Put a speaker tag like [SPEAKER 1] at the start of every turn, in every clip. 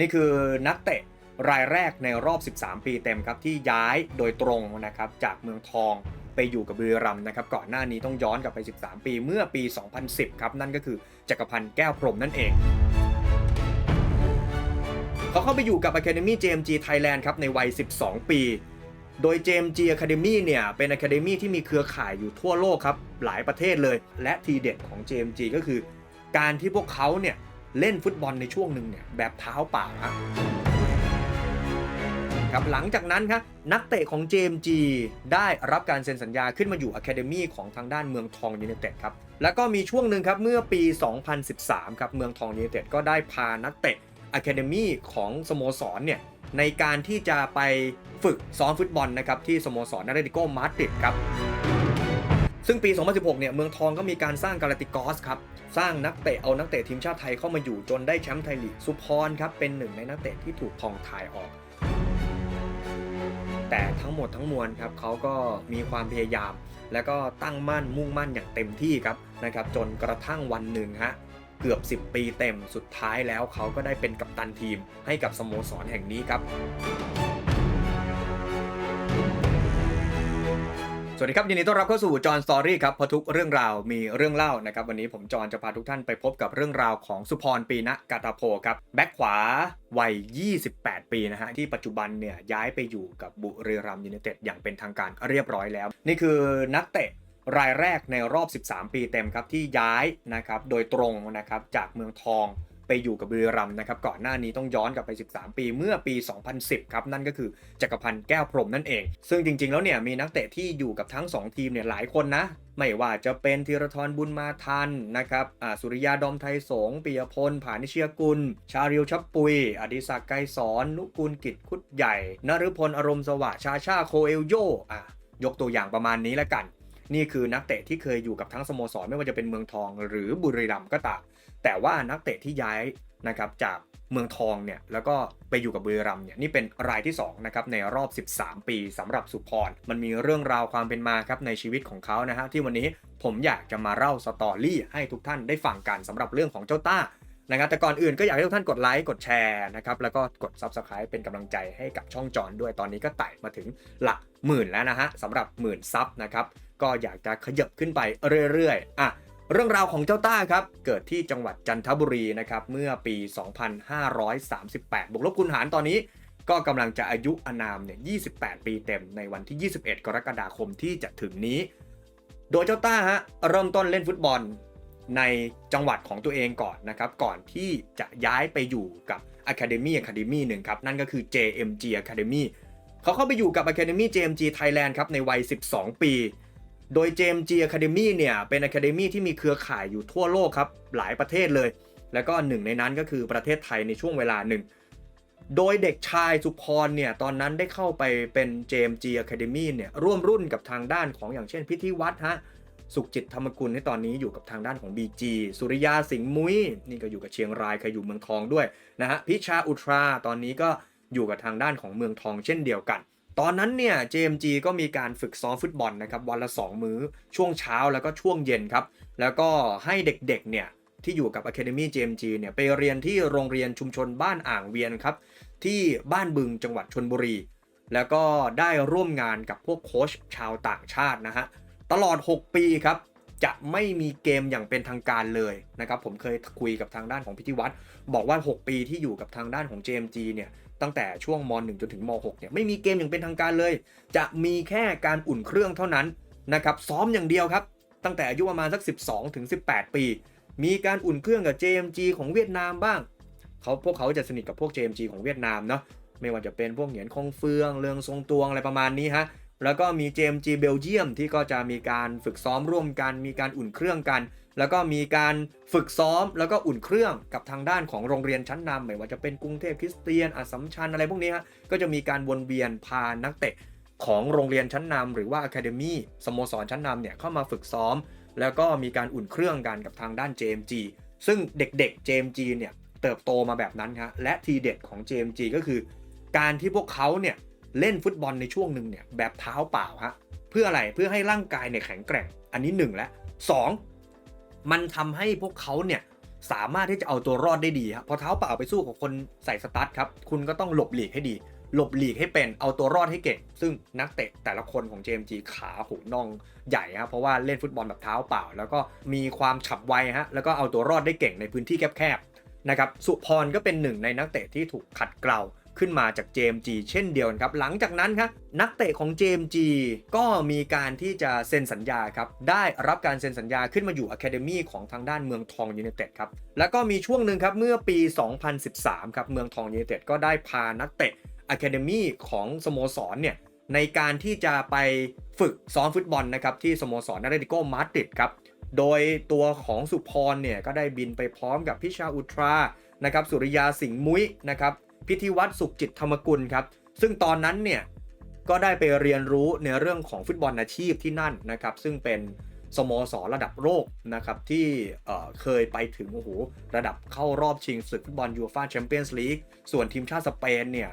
[SPEAKER 1] นี่คือนักเตะรายแรกในรอบ 13 ปีเต็มครับที่ย้ายโดยตรงนะครับจากเมืองทองไปอยู่กับบุรีรัมย์นะครับก่อนหน้านี้ต้องย้อนกลับไป 13 ปีเมื่อปี 2010 ครับ นั่นก็คือจักรพันธ์แก้วพรหมนั่นเอง เขาเข้าไปอยู่กับ Academy JMG Thailand ครับในวัย 12 ปี โดย JMG Academy เนี่ยเป็น Academy ที่มีเครือข่ายอยู่ทั่วโลกครับหลายประเทศเลย และทีเด็ดของ JMG ก็คือ การที่พวกเขาเนี่ย เล่นฟุตบอลในช่วงหนึ่งเนี่ยแบบเท้าเปล่าครับหลังจากนั้นครับนักเตะของ JMG ได้รับการเซ็นสัญญาขึ้นมาอยู่ Academy ของทางด้านเมืองทองยู n นเต็ดครับแล้วก็มีช่วงหนึ่งครับเมื่อปี 2013 ครับเมืองทองยู n นเต็ดก็ได้พานักเตะ Academy ของสโมสรเนี่ยในการที่จะไปฝึกซ้อมฟุตบอลนะครับที่สโมสรนาเรติโกมาดริดครับ ซึ่งปี 2016 เนี่ยเมืองทองก็มีการสร้างกาลติกอสครับ สร้างนักเตะเอานักเตะทีมชาติไทยเข้ามาอยู่จนได้แชมป์ไทยลีกสุพรครับ เป็นหนึ่งในนักเตะที่ถูกทองถ่ายออก แต่ทั้งหมดทั้งมวลครับเขาก็มีความพยายาม แล้วก็ตั้งมั่นมุ่งมั่นอย่างเต็มที่ครับนะครับ จนกระทั่งวันหนึ่งฮะเกือบ 10 ปีเต็มสุดท้ายแล้วเขาก็ได้เป็นกัปตันทีมให้กับสโมสรแห่งนี้ครับ สวัสดีครับยินดีต้อนรับเข้าสู่จอห์นสตอรี่ครับเพราะทุกเรื่องราวมีเรื่องเล่านะครับ วันนี้ผมจอห์นจะพาทุกท่านไปพบกับเรื่องราวของสุพรปีนะกาตาโพครับแบ็คขวาวัย 28 ปีนะฮะที่ปัจจุบันเนี่ยย้ายไปอยู่กับบุรีรัมย์ยูไนเต็ดอย่างเป็นทางการเรียบร้อยแล้ว นี่คือนักเตะรายแรกในรอบ 13 ปีเต็มครับที่ย้ายนะครับโดยตรงนะครับจากเมืองทอง ไปอยู่กับบุรีรัมย์นะครับก่อนหน้านี้ต้องย้อนกลับไป 13 ปีเมื่อปี 2010 ครับนั่นก็คือจักรพันธ์แก้วพรหมนั่นเอง ซึ่งจริงๆแล้วเนี่ยมีนักเตะที่อยู่กับทั้ง 2 ทีมเนี่ยหลายคนนะไม่ว่าจะเป็นธีรทรบุญมาทันนะครับสุริยาดอมไทยสงปิยพลผานิเชียกุล ชาริวชับปุย อดิศักดิ์ไกรสอนนุกูลกิจคุดใหญ่นฤพลอารมณ์สวัสดิ์ชาชาโคเอลโยอะยกตัวอย่างประมาณนี้แล้วกัน นี่คือนักเตะที่เคยอยู่กับทั้งสโมสรไม่ว่าจะเป็นเมืองทองหรือบุรีรัมย์ก็ตาม แต่ว่านักเตะที่ย้ายนะครับจากเมืองทองเนี่ยแล้วก็ไปอยู่กับบุรีรัมย์เนี่ยนี่เป็นรายที่2นะครับในรอบ 13 ปีสำหรับสุพรมันมีเรื่องราวความเป็นมาครับในชีวิตของเขานะฮะที่วันนี้ผมอยากจะมาเล่าสตอรี่ให้ทุกท่านได้ฟังกันสำหรับเรื่องของเจ้าต้านะครับแต่ก่อนอื่นก็อยากให้ทุกท่านกดไลค์กดแชร์นะครับแล้วก็กด Subscribe เป็นกำลังใจให้กับช่องจอนด้วยตอนนี้ก็ไต่มาถึงหลักหมื่นแล้วนะฮะสำหรับหมื่นซับนะครับก็อยากจะขยับขึ้นไปเรื่อยๆอะ เรื่องราวของเจ้าต้าครับ เกิดที่จังหวัดจันทบุรีนะครับเมื่อปี 2538 บวกลบคูณหารตอนนี้ ก็กำลังจะอายุอนามเนี่ย 28 ปีเต็มในวันที่ 21 กรกฎาคมที่จะถึงนี้ โดยเจ้าต้าฮะเริ่มต้นเล่นฟุตบอลในจังหวัดของตัวเองก่อนนะครับ ก่อนที่จะย้ายไปอยู่กับ Academy Academy หนึ่งครับ นั่นก็คือ JMG Academy เขาเข้าไปอยู่กับ Academy JMG Thailand ครับในวัย 12 ปี โดย JMG Academy เนี่ยเป็น Academy ที่มีเครือข่ายอยู่ทั่วโลกครับ หลายประเทศเลย แล้วก็หนึ่งในนั้นก็คือประเทศไทยในช่วงเวลาหนึ่ง โดยเด็กชายสุพรเนี่ยตอนนั้นได้เข้าไปเป็น JMG Academy เนี่ยร่วมรุ่นกับทางด้านของอย่างเช่นพิธีวัฒน์ฮะสุขจิตธรรมกุลที่ตอนนี้อยู่กับทางด้านของ BG สุริยาสิงห์มุ้ยนี่ก็อยู่กับเชียงรายเคยอยู่เมืองทองด้วยนะฮะพิชาอุทราตอนนี้ก็อยู่กับทางด้านของเมืองทองเช่นเดียวกัน ตอนนั้นเนี่ย JMG ก็มีการฝึกซ้อมฟุตบอลนะครับวันละ 2 มื้อช่วงเช้าแล้วก็ช่วงเย็นครับ แล้วก็ให้เด็กๆเนี่ยที่อยู่กับ Academy JMG เนี่ยไปเรียนที่โรงเรียนชุมชนบ้านอ่างเวียนครับ ที่บ้านบึงจังหวัดชนบุรี แล้วก็ได้ร่วมงานกับพวกโค้ชชาวต่างชาตินะฮะ ตลอด 6 ปีครับ จะไม่มีเกมอย่างเป็นทางการเลยนะครับ ผมเคยคุยกับทางด้านของพิธีวัตร บอกว่า 6 ปีที่อยู่กับทางด้านของ JMG เนี่ยตั้งแต่ช่วงม .1 จนถึงม .6 เนี่ยไม่มีเกมอย่างเป็นทางการเลย จะมีแค่การอุ่นเครื่องเท่านั้นนะครับซ้อมอย่างเดียวครับ ตั้งแต่อายุประมาณสัก 12ถึง18 ปี มีการอุ่นเครื่องกับ JMG ของเวียดนามบ้างเขาพวกเขาจะสนิทกับพวก JMG ของเวียดนามเนาะไม่ว่าจะเป็นพวกเหงียนคงเฟืองเรืองทรงตวงอะไรประมาณนี้ฮะแล้วก็มี JMG เบลเยียมที่ก็จะมีการฝึกซ้อมร่วมกัน มีการอุ่นเครื่องกัน แล้วก็มีการฝึกซ้อมแล้วก็อุ่นเครื่องกับทางด้านของโรงเรียนชั้นนำไม่ว่าจะเป็นกรุงเทพคริสเตียนอัสสัมชัญอะไรพวกนี้ฮะก็จะมีการวนเวียนพานักเตะของโรงเรียนชั้นนำหรือว่า Academy สโมสรชั้นนำเนี่ยเข้ามาฝึกซ้อม แล้วก็มีการอุ่นเครื่องกันกับทางด้าน JMG ซึ่งเด็กๆ JMG เนี่ยเติบโตมาแบบนั้นฮะและทีเด็ดของ JMG ก็คือ การที่พวกเขาเนี่ยเล่นฟุตบอลในช่วงหนึ่งเนี่ยแบบเท้าเปล่าฮะเพื่ออะไรเพื่อให้ร่างกายเนี่ยแข็งแกร่ง อันนี้หนึ่งและสอง มันทำให้พวกเขาเนี่ยสามารถที่จะเอาตัวรอดได้ดีครับพอเท้าเปล่าไปสู้กับคนใส่สตั๊ดครับคุณก็ต้องหลบหลีกให้ดี หลบหลีกให้เป็นเอาตัวรอดให้เก่งซึ่งนักเตะแต่ละคนของ JMG ขาหูน่องใหญ่ครับเพราะว่าเล่นฟุตบอลแบบเท้าเปล่า แล้วก็มีความฉับไวฮะแล้วก็เอาตัวรอดได้เก่งในพื้นที่แคบๆนะครับสุพรก็เป็นหนึ่งในนักเตะที่ถูกขัดเกลา ขึ้นมาจาก JMG เช่นเดียวกันครับ หลังจากนั้นครับนักเตะของ JMG ก็มีการที่จะเซ็นสัญญาครับ ได้รับการเซ็นสัญญาขึ้นมาอยู่ Academy ของทางด้านเมืองทองยู n นเต็ดครับ แล้วก็มีช่วงหนึ่งครับเมื่อปี 2013 ครับ เมืองทองยู n นเต็ดก็ได้พานักเตะ Academy ของสโมสรเนี่ยในการที่จะไปฝึกซ้อมฟุตบอลนะครับที่สโมสรนาเรติโกมาดริดครับ โดยตัวของสุพรเนี่ยก็ได้บินไปพร้อมกับพิชาอุตรานะครับสุริยาสิงห์มุ้ยนะครับ พิธีวัตรสุขจิตธรรมกุลครับ ซึ่งตอนนั้นเนี่ยก็ได้ไปเรียนรู้ในเรื่องของฟุตบอลอาชีพที่นั่นนะครับ ซึ่งเป็นสโมสรระดับโลกนะครับที่เอ่อเคยไปถึงโอ้โหระดับเข้ารอบชิงศึกฟุตบอลยูฟ่าแชมเปี้ยนส์ลีกส่วนทีมชาติสเปนเนี่ย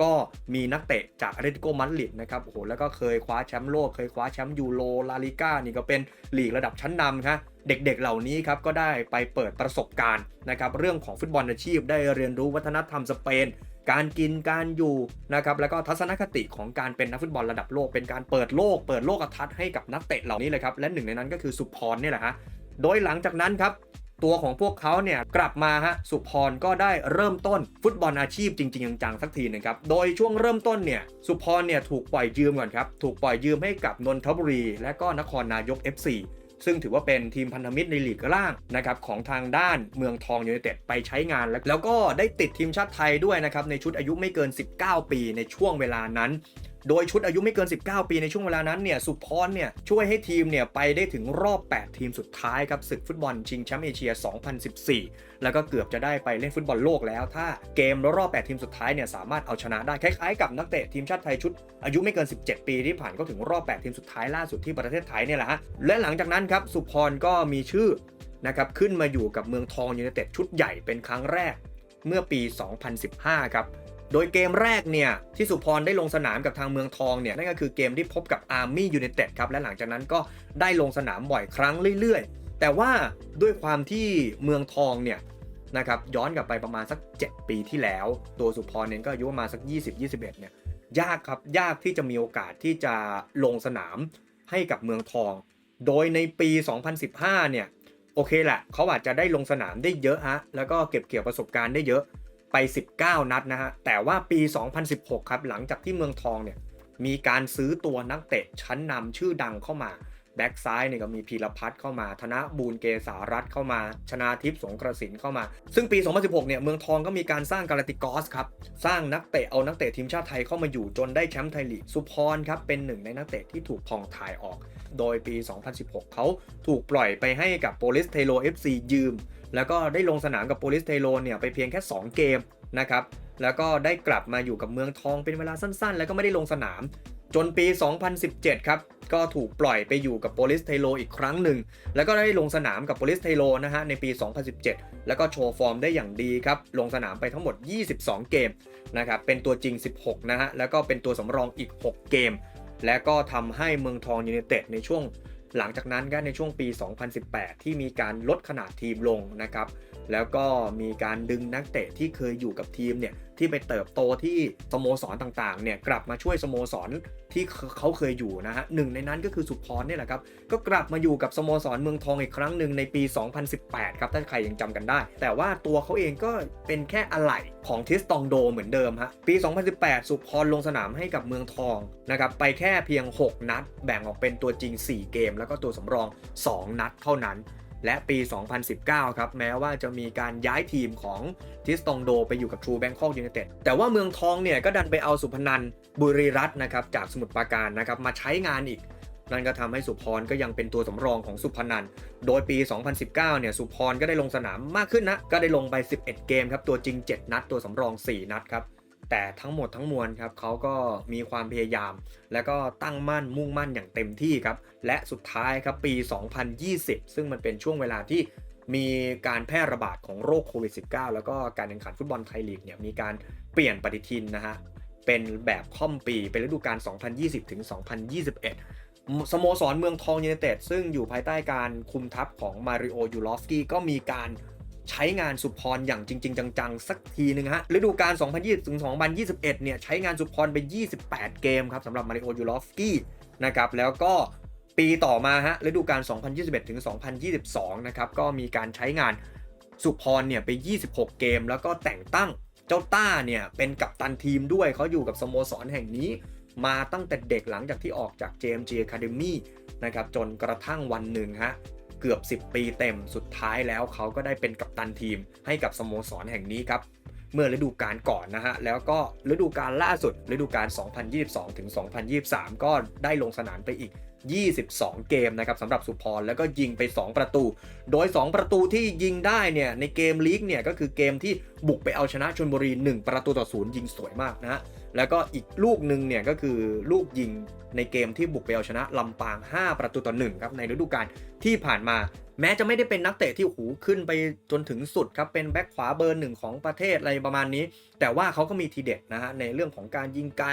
[SPEAKER 1] ก็มีนักเตะจากอาร์เตติโกมาดริดนะครับโอ้โหแล้วก็เคยคว้าแชมป์โลก เคยคว้าแชมป์ยูโรลาลิก้านี่ก็เป็นลีกระดับชั้นนำครับเด็กๆเหล่านี้ครับก็ได้ไปเปิดประสบการณ์นะครับเรื่องของฟุตบอลอาชีพ ได้เรียนรู้วัฒนธรรมสเปน การกินการอยู่นะครับแล้วก็ทัศนคติของการเป็นนักฟุตบอลระดับโลก เป็นการเปิดโลก เปิดโลกทัศน์ให้กับนักเตะเหล่านี้เลยครับและหนึ่งในนั้นก็คือสุพรเนี่ยแหละฮะโดยหลังจากนั้นครับ ตัวของพวกเขาเนี่ยกลับมาฮะสุพรก็ได้เริ่มต้นฟุตบอลอาชีพจริง ๆ จังๆสักทีนึงครับโดยช่วงเริ่มต้นเนี่ยสุพรเนี่ยถูกปล่อยยืมก่อนครับถูกปล่อยยืมให้กับนนทบุรี และก็นครนายก FC ซึ่งถือว่าเป็นทีมพันธมิตรในลีกล่างนะครับของทางด้านเมืองทองยูไนเต็ดไปใช้งานแล้วแล้วก็ได้ติดทีมชาติไทยด้วยนะครับในชุดอายุไม่เกิน 19 ปีในช่วงเวลานั้น โดยชุดอายุไม่เกิน 19 ปีในช่วงเวลานั้นเนี่ยสุพรเนี่ยช่วยให้ทีมเนี่ยไปได้ถึงรอบ 8 ทีมสุดท้ายครับศึกฟุตบอลชิงแชมป์เอเชีย 2014 แล้วก็เกือบจะได้ไปเล่นฟุตบอลโลกแล้ว ถ้าเกมรอบ 8 ทีมสุดท้ายเนี่ยสามารถเอาชนะได้คล้ายๆกับนักเตะทีมชาติไทยชุด อายุไม่เกิน 17 ปีที่ผ่านก็ถึงรอบ 8 ทีมสุดท้ายล่าสุดที่ประเทศไทยเนี่ยแหละฮะและหลังจากนั้นครับสุพรก็มีชื่อนะครับขึ้นมาอยู่กับเมืองทองยูไนเต็ดชุดใหญ่เป็นครั้งแรกเมื่อปี 2015 ครับ โดยเกมแรกเนี่ยที่สุพรได้ลงสนามกับทางเมืองทองเนี่ยนั่นก็คือเกมที่พบกับอาร์มี่ยู i นเต็ดครับและหลังจากนั้นก็ได้ลงสนามบ่อยครั้งเรื่อยๆ แต่ว่าด้วยความที่เมืองทองเนี่ยนะครับย้อนกลับไปประมาณสัก 7 ปีที่แล้ว ตัวสุพรเนี่ยก็อายุประมาณสัก 20-21เนี่ยยากครับยากที่จะมีโอกาสที่จะลงสนามให้กับเมืองทอง โดยในปี 2015 เนี่ยโอเคแหละเขาอาจจะได้ลงสนามได้เยอะฮะแล้วก็เก็บเกี่ยวประสบการณ์ได้เยอะ ไป 19 นัดนะฮะ แต่ว่าปี 2016 ครับ หลังจากที่เมืองทองเนี่ย มีการซื้อตัวนักเตะชั้นนำชื่อดังเข้ามา แบ็กซ้ายเนี่ยก็มีพีรพัฒน์เข้ามา ธนบูรเกษารัตเข้ามา ชนาทิพย์สงกระสินเข้ามา ซึ่งปี 2016 เนี่ย เมืองทองก็มีการสร้างกาลาติกอสครับ สร้างนักเตะ เอานักเตะทีมชาติไทยเข้ามาอยู่จนได้แชมป์ไทยลีก สุพรครับ เป็นหนึ่งในนักเตะที่ถูกพองถ่ายออก โดยปี 2016 เขาถูกปล่อยไปให้กับโปลิสเทโล FC ยืม แล้วก็ได้ลงสนามกับโปลิสเทโลเนี่ยไปเพียงแค่ 2 เกมนะครับแล้วก็ได้กลับมาอยู่กับเมืองทองเป็นเวลาสั้นๆ แล้วก็ไม่ได้ลงสนาม จนปี 2017 ครับ ก็ถูกปล่อยไปอยู่กับโปลิสเทโลอีกครั้งหนึ่ง แล้วก็ได้ลงสนามกับโปลิสเทโลนะฮะในปี 2017 แล้วก็โชว์ฟอร์มได้อย่างดีครับ ลงสนามไปทั้งหมด 22 เกมนะครับเป็นตัวจริง 16 นะฮะแล้วก็เป็นตัวสำรองอีก 6 เกม และก็ทำให้เมืองทองยูไนเต็ดในช่วง หลังจากนั้นก็ในช่วงปี 2018 ที่มีการลดขนาดทีมลงนะครับ แล้วก็มีการดึงนักเตะที่เคยอยู่กับทีมเนี่ย ที่ไปเติบโตที่สโมสรต่างๆเนี่ยกลับมาช่วยสโมสรที่เขาเคยอยู่นะฮะหนึ่งในนั้นก็คือสุพรเนี่ยแหละครับก็กลับมาอยู่กับสโมสรเมืองทองอีกครั้งหนึ่งในปี 2018 ครับถ้าใครยังจำกันได้ แต่ว่าตัวเขาเองก็เป็นแค่อะไหล่ของทิสตองโดเหมือนเดิมฮะปี 2018 สุพรลงสนามให้กับเมืองทองนะครับไปแค่เพียง 6 นัด แบ่งออกเป็นตัวจริง 4 เกม แล้วก็ตัวสำรอง 2 นัดเท่านั้น และปี 2019 ครับ แม้ว่าจะมีการย้ายทีมของทิสตองโดไปอยู่กับทรูแบงคอกยูไนเต็ดแต่ว่าเมืองทองเนี่ยก็ดันไปเอาสุพนันบุรีรัตน์นะครับจากสมุทรปราการนะครับมาใช้งานอีก นั่นก็ทำให้สุพรก็ยังเป็นตัวสำรองของสุพนันโดยปี 2019 เนี่ยสุพรก็ได้ลงสนามมากขึ้นนะ ก็ได้ลงไป 11 เกมครับตัวจริง 7 นัดตัวสำรอง 4 นัดครับ แต่ทั้งหมดทั้งมวลครับเขาก็มีความพยายาม แล้วก็ตั้งมั่นมุ่งมั่นอย่างเต็มที่ครับ และสุดท้ายครับปี 2020 ซึ่งมันเป็นช่วงเวลาที่มีการแพร่ระบาดของโรคโควิด -19 แล้วก็การแข่งขันฟุตบอลไทยลีกเนี่ยมีการเปลี่ยนปฏิทินนะฮะ เป็นแบบค่อมปีเป็นฤดูกาล 2020 ถึง 2021 สโมสรเมืองทองยูไนเต็ดซึ่งอยู่ภายใต้การคุมทัพของมาริโอยูลอฟสกี้ก็มีการ ใช้งานสุพรอย่างจริง ๆ จังๆ สักทีหนึ่งฮะฤดูกาล 2020ถึง2021 เนี่ย ใช้งานสุพรไป 28 เกมครับสำหรับมาริโอยูรอฟสกี้นะครับแล้วก็ปีต่อมาฮะฤดูกาล 2021ถึง2022 นะครับก็มีการใช้งานสุพรเนี่ยไป 26 เกม แล้วก็แต่งตั้งเจ้าต้าเนี่ยเป็นกัปตันทีมด้วยเขาอยู่กับสโมสรแห่งนี้มาตั้งแต่เด็กหลังจากที่ออกจาก JMG Academy นะครับจนกระทั่งวันหนึ่งฮะ เกือบ 10 ปีเต็มสุดท้ายแล้วเขาก็ได้เป็นกัปตันทีมให้กับสโมสรแห่งนี้ครับ เมื่อฤดูกาลก่อนนะฮะ แล้วก็ฤดูกาลล่าสุดฤดูกาล 2022ถึง2023 ก็ได้ลงสนามไปอีก 22 เกมนะครับสำหรับสุพรแล้วก็ยิงไป 2 ประตู โดย 2 ประตูที่ยิงได้เนี่ยในเกมลีกเนี่ยก็คือเกมที่บุกไปเอาชนะชนบุรี 1 ประตูต่อศูนย์ยิงสวยมากนะฮะ แล้วก็อีกลูกหนึ่งเนี่ยก็คือลูกยิงในเกมที่บุกไปเอาชนะลำปาง 5 ประตูต่อ1ครับในฤดูกาลที่ผ่านมา แม้จะไม่ได้เป็นนักเตะที่หูขึ้นไปจนถึงสุดครับเป็นแบ็คขวาเบอร์หนึ่งของประเทศอะไรประมาณนี้ แต่ว่าเขาก็มีทีเด็ดนะฮะในเรื่องของการยิงไกล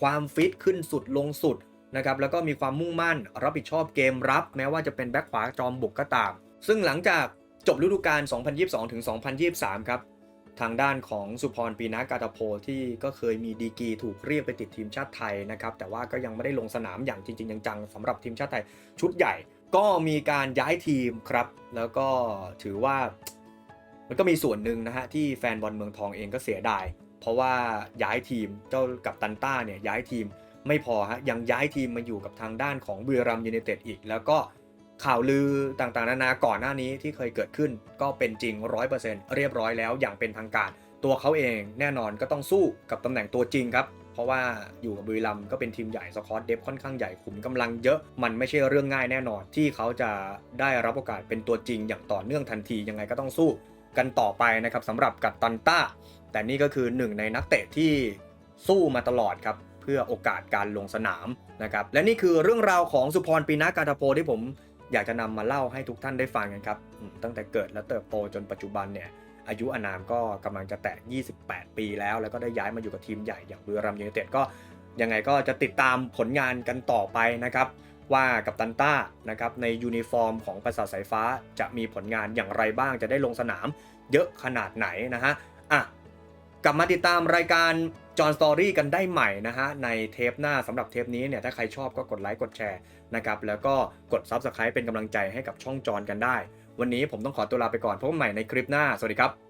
[SPEAKER 1] ความฟิตขึ้นสุดลงสุดนะครับแล้วก็มีความมุ่งมั่นรับผิดชอบเกมรับ แม้ว่าจะเป็นแบ็คขวาจอมบุกก็ตาม ซึ่งหลังจากจบฤดูกาล 2022ถึง2023 ครับ ทางด้านของสุพรปีนากาตาโพที่ก็เคยมีดีกีถูกเรียกไปติดทีมชาติไทยนะครับ แต่ว่าก็ยังไม่ได้ลงสนามอย่างจริง ๆ จังๆสำหรับทีมชาติไทยชุดใหญ่ ก็มีการย้ายทีมครับ แล้วก็ถือว่ามันก็มีส่วนหนึ่งนะฮะที่แฟนบอลเมืองทองเองก็เสียดาย เพราะว่าย้ายทีมเจ้ากับตันต้าเนี่ยย้ายทีมไม่พอฮะยังย้ายทีมมาอยู่กับทางด้านของบุรีรัมย์ยูไนเต็ดอีก แล้วก็ ข่าวลือต่างๆ นานาก่อนหน้านี้ที่เคยเกิดขึ้นก็เป็นจริง 100%เรียบร้อยแล้วอย่างเป็นทางการ ตัวเขาเองแน่นอนก็ต้องสู้กับตำแหน่งตัวจริงครับ เพราะว่าอยู่กับบุรีรัมย์ก็เป็นทีมใหญ่สกอตเดฟค่อนข้างใหญ่ขุมกำลังเยอะมันไม่ใช่เรื่องง่ายแน่นอน ที่เขาจะได้รับโอกาสเป็นตัวจริงอย่างต่อเนื่องทันทียังไงก็ต้องสู้กันต่อไปนะครับสำหรับกัปตันต้า แต่นี่ก็คือหนึ่งในนักเตะที่สู้มาตลอดครับเพื่อโอกาสการลงสนามนะครับและนี่คือเรื่องราวของสุพรปีนากาตาโพที่ผม อยากจะนำมาเล่าให้ทุกท่านได้ฟังกันครับ ตั้งแต่เกิดและเติบโตจนปัจจุบันเนี่ยอายุอานามก็กำลังจะแตะ 28 ปีแล้ว แล้วก็ได้ย้ายมาอยู่กับทีมใหญ่อย่างบุรีรัมย์ยูไนเต็ดก็ยังไงก็จะติดตามผลงานกันต่อไปนะครับ ว่ากับตันต้านะครับในยูนิฟอร์มของประสาทสายฟ้าจะมีผลงานอย่างไรบ้างจะได้ลงสนามเยอะขนาดไหนนะฮะอะกลับมาติดตามรายการ จอห์นสตอรี่กันได้ใหม่นะฮะ ในเทปหน้าสำหรับเทปนี้เนี่ย ถ้าใครชอบก็กดไลค์กดแชร์นะครับ แล้วก็กด Subscribe เป็นกำลังใจให้กับช่องจอห์นกันได้ วันนี้ผมต้องขอตัวลาไปก่อนพบกันใหม่ในคลิปหน้า สวัสดีครับ